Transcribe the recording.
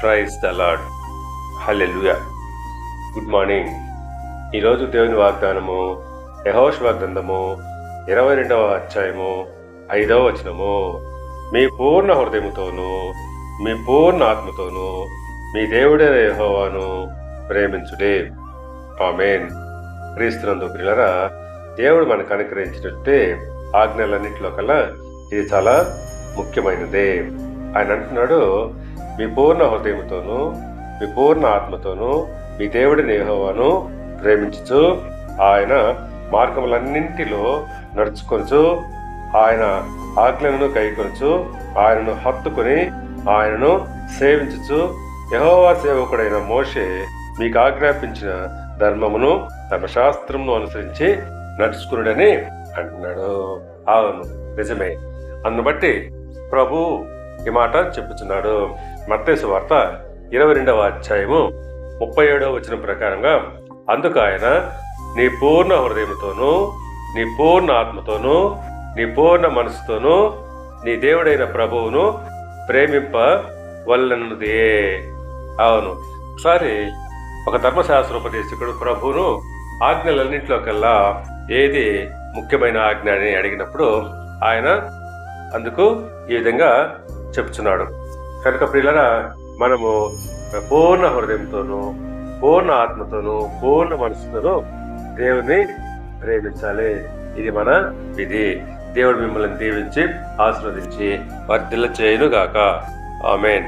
Praise the lord hallelujah good morning ఈరోజు దేవుని వాగ్దానము యహోష్ వాగ్దంధము ఇరవై రెండవ అధ్యాయము ఐదవ వచనము. మీ పూర్ణ హృదయముతోనూ మీ పూర్ణ ఆత్మతోనూ మీ దేవుడే యహోవాను ప్రేమించుడే. ఆమెన్. క్రీస్తునందు పిల్లరా దేవుడు మనకు అనుగ్రహించినట్టే ఆజ్ఞలన్నింటిలో కల్లా ఇది చాలా ముఖ్యమైనదే. ఆయన అంటున్నాడు మీ పూర్ణ హృదయముతోను మీ పూర్ణ ఆత్మతోను మీ దేవుడిని యెహోవాను ప్రేమించుచు ఆయన మార్గములన్నింటిలో నడుచుకొనుచు ఆయన ఆజ్ఞలను కైకొనుచు ఆయనను హత్తుకొని ఆయనను సేవించుచు యహోవా సేవకుడైన మోషే మీకు ఆజ్ఞాపించిన ధర్మమును ధర్మశాస్త్రమును అనుసరించి నడుచుకునుడని అంటున్నాడు. అవును నిజమే. అందును బట్టి ప్రభు ఈ మాట చెప్పుచున్నాడు. మత్తేసు వార్త ఇరవై రెండవ అధ్యాయము ముప్పై ఏడవ వచ్చిన ప్రకారంగా అందుకు ఆయన నీ పూర్ణ హృదయముతోనూ నీ పూర్ణ ఆత్మతోనూ నీ పూర్ణ మనసుతోనూ నీ దేవుడైన ప్రభువును ప్రేమింప వల్లనుదే అవును. ఒకసారి ఒక ధర్మశాస్త్రోపదేశకుడు ప్రభువును ఆజ్ఞలన్నింటిలో కల్లా ఏది ముఖ్యమైన ఆజ్ఞ అని అడిగినప్పుడు ఆయన అందుకు ఈ విధంగా చెప్తున్నాడు. కనుక ప్రియులరా మనము పూర్ణ హృదయంతోనూ పూర్ణ ఆత్మతోనూ పూర్ణ మనసుతోనూ దేవుని ప్రేమించాలి. ఇది మన విధి. దేవుడు మిమ్మల్ని దీవించి ఆశీర్వదించి వర్ధిల్ల చేయను గాక ఆమెన్.